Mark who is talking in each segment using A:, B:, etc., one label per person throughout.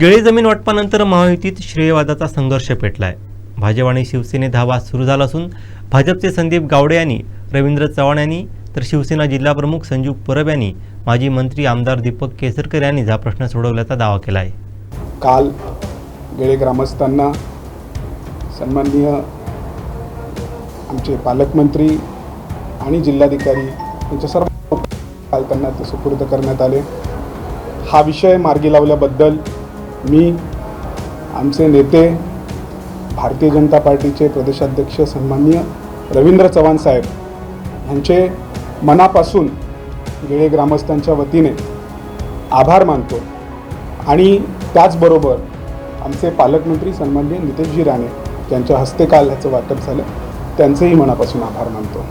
A: गेळी जमीन वाटपानंतर महायुतीत श्रेयवादाचा संघर्ष पेटलाय. भाजप आणि शिवसेनेत धावा सुरू झाला असून भाजपचे संदीप गावडे यांनी रवींद्र चव्हाण यांनी तर शिवसेना जिल्हाप्रमुख संजू परब यांनी माजी मंत्री आमदार दीपक केसरकर यांनी हा प्रश्न सोडवल्याचा दावा केला आहे
B: काल गेळे ग्रामस्थांना सन्माननीय आमचे पालकमंत्री आणि जिल्हाधिकारी यांच्या सर्व काल त्यांना ते सुपूर्द करण्यात आले. हा विषय मार्गी लावल्याबद्दल मी आमचे नेते भारतीय जनता पार्टीचे प्रदेशाध्यक्ष सन्माननीय रवींद्र चव्हाण साहेब यांचे मनापासून गेळे ग्रामस्थांच्या वतीने आभार मानतो आणि त्याचबरोबर आमचे पालकमंत्री सन्माननीय नितेशजी राणे यांच्या हस्ते काल ह्याचं वाटप झालं. त्यांचेही मनापासून आभार मानतो.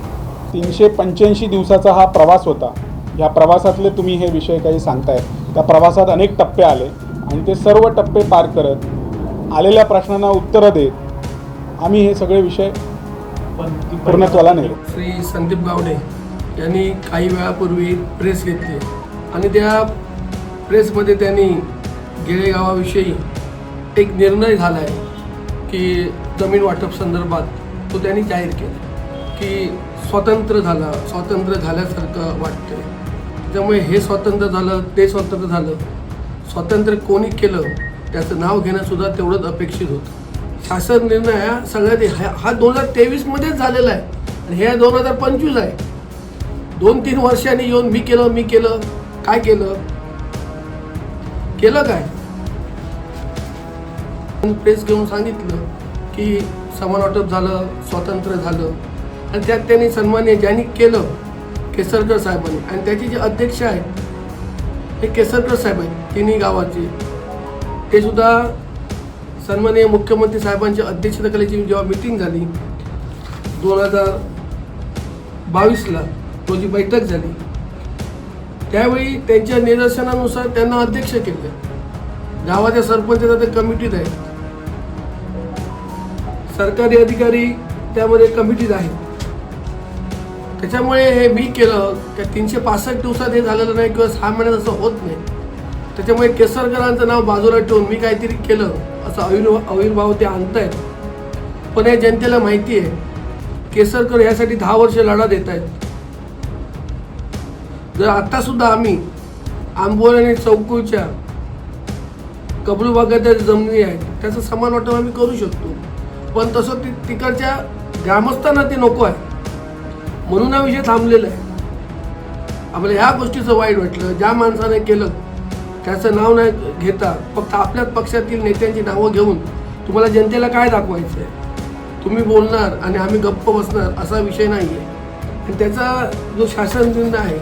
B: तीनशे पंच्याऐंशी दिवसाचा हा प्रवास होता. या प्रवासातले तुम्ही हे विषय काही सांगताय त्या प्रवासात अनेक टप्पे आले. आणि ते सर्व टप्पे पार करत आलेल्या प्रश्नांना उत्तरं देत आम्ही हे सगळे विषय पूर्णत्वाला नेले.
C: श्री संदीप गावडे यांनी काही वेळापूर्वी प्रेस घेतली. आणि त्या प्रेसमध्ये त्यांनी गेळे गावाविषयी एक निर्णय झाला आहे की जमीन वाटप संदर्भात तो त्यांनी जाहीर केला. की स्वतंत्र झाला स्वातंत्र्य झाल्यासारखं वाटतंय. त्यामुळे हे स्वातंत्र्य झालं ते स्वातंत्र्य झालं. स्वातंत्र्य कोणी केलं त्याचं नाव घेणंसुद्धा तेवढंच अपेक्षित होतं. शासन निर्णय हा सगळ्यात हा- हा दोन हजार तेवीसमध्येच झालेला आहे. आणि हे दोन हजार पंचवीस आहे. दोन तीन वर्षांनी येऊन मी केलं मी केलं. काय केलं? केलं काय? प्रेस घेऊन सांगितलं की समान वाटप झालं स्वातंत्र्य झालं. आणि त्यात त्यांनी सन्मान्य ज्यांनी केलं केसरकर साहेबांनी. आणि त्याचे जे अध्यक्ष आहेत हे केसरकर साहेब आहेत तिन्ही गावाचे. ते सुद्धा सन्माननीय मुख्यमंत्री साहेबांच्या अध्यक्षतेखाली जेव्हा मिटिंग झाली दोन हजार बावीसला रोजी बैठक झाली. त्यावेळी त्यांच्या निदर्शनानुसार त्यांना अध्यक्ष केलं. गावाच्या सरपंचाचा ते कमिटीत आहे. सरकारी अधिकारी त्यामध्ये कमिटीत आहेत. त्याच्यामुळे हे मी केलं. त्या तीनशे पासष्ट दिवसात हे झालेलं नाही किंवा सहा महिन्यात असं होत नाही. त्याच्यामुळे केसरकरांचं नाव बाजूला ठेवून मी काहीतरी केलं असं आविर्भाव आविर्भाव ते आणतायत. पण हे जनतेला माहिती आहे केसरकर यासाठी दहा वर्ष लढा देत आहेत जर आत्तासुद्धा आम्ही आंबोल आणि चौकूच्या कबरू भागात जमिनी आहेत त्याचं समान वाटप आम्ही करू शकतो. पण तसं ती तिकडच्या ग्रामस्थांना ते नको आहे. म्हणून हा विषय थांबलेला आहे. आम्हाला ह्या गोष्टीचं वाईट वाटलं ज्या माणसाने केलं त्याचं नाव नाही घेता फक्त आपल्याच पक्षातील नेत्यांची नावं घेऊन तुम्हाला जनतेला काय दाखवायचं आहे? तुम्ही बोलणार आणि आम्ही गप्प बसणार असा विषय नाही आहे आणि त्याचा जो शासन निर्णय आहे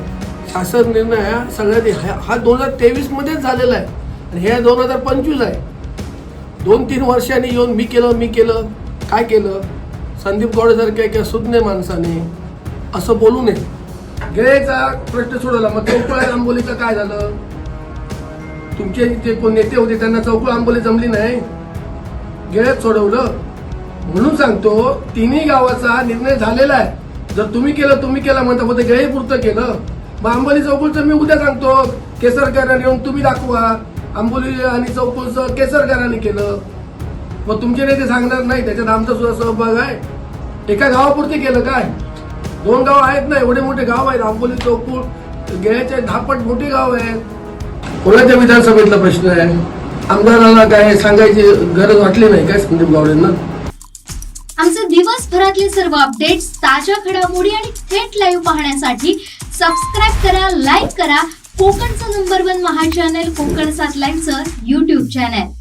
C: शासन निर्णय हा सगळ्यात हा- हा दोन हजार तेवीसमध्येच झालेला आहे. आणि हे दोन हजार पंचवीस आहे. दोन तीन वर्षांनी येऊन मी केलं मी केलं काय केलं? संदीप गौडेसारख्या एका सुज्ञ माणसाने असं बोलू नये. गेळेचा प्रश्न सोडवला मग चौकळ आंबोलीचं काय झालं? तुमचे जे कोण नेते होते त्यांना चौकळ आंबोली जमली नाही. गेळेच सोडवलं. म्हणून सांगतो तिन्ही गावाचा निर्णय झालेला आहे. जर तुम्ही केलं तुम्ही केलं म्हणता फक्त गेळे पुरतं केलं. मग आंबोली चौकुलचं मी उद्या सांगतो. केसरकरांनी येऊन तुम्ही दाखवा. आंबोली आणि चौकुलचं केसरकरांनी केलं. मग तुमचे नेते सांगणार नाही त्याच्यात आमचा सुद्धा सहभाग आहे. एका गावापुरते केलं काय? दोन गाव आहेत ना एवढे मोठे गाव आहेत. आंबोली चौकुल गेल्याचे दहापट मोठे गाव आहेत कोणाच्या विधानसभेतला प्रश्न आहे. आमदाराला काय सांगायची गरज वाटली नाही काय संदीप गावडेंना?
D: आमचे दिवसभरातले सर्व अपडेट्स ताज्या घडामोडी आणि थेट लाईव्ह पाहण्यासाठी सबस्क्राईब करा लाईक करा. कोकणचं नंबर वन महा चॅनल कोकण सात लाईनचं युट्यूब चॅनल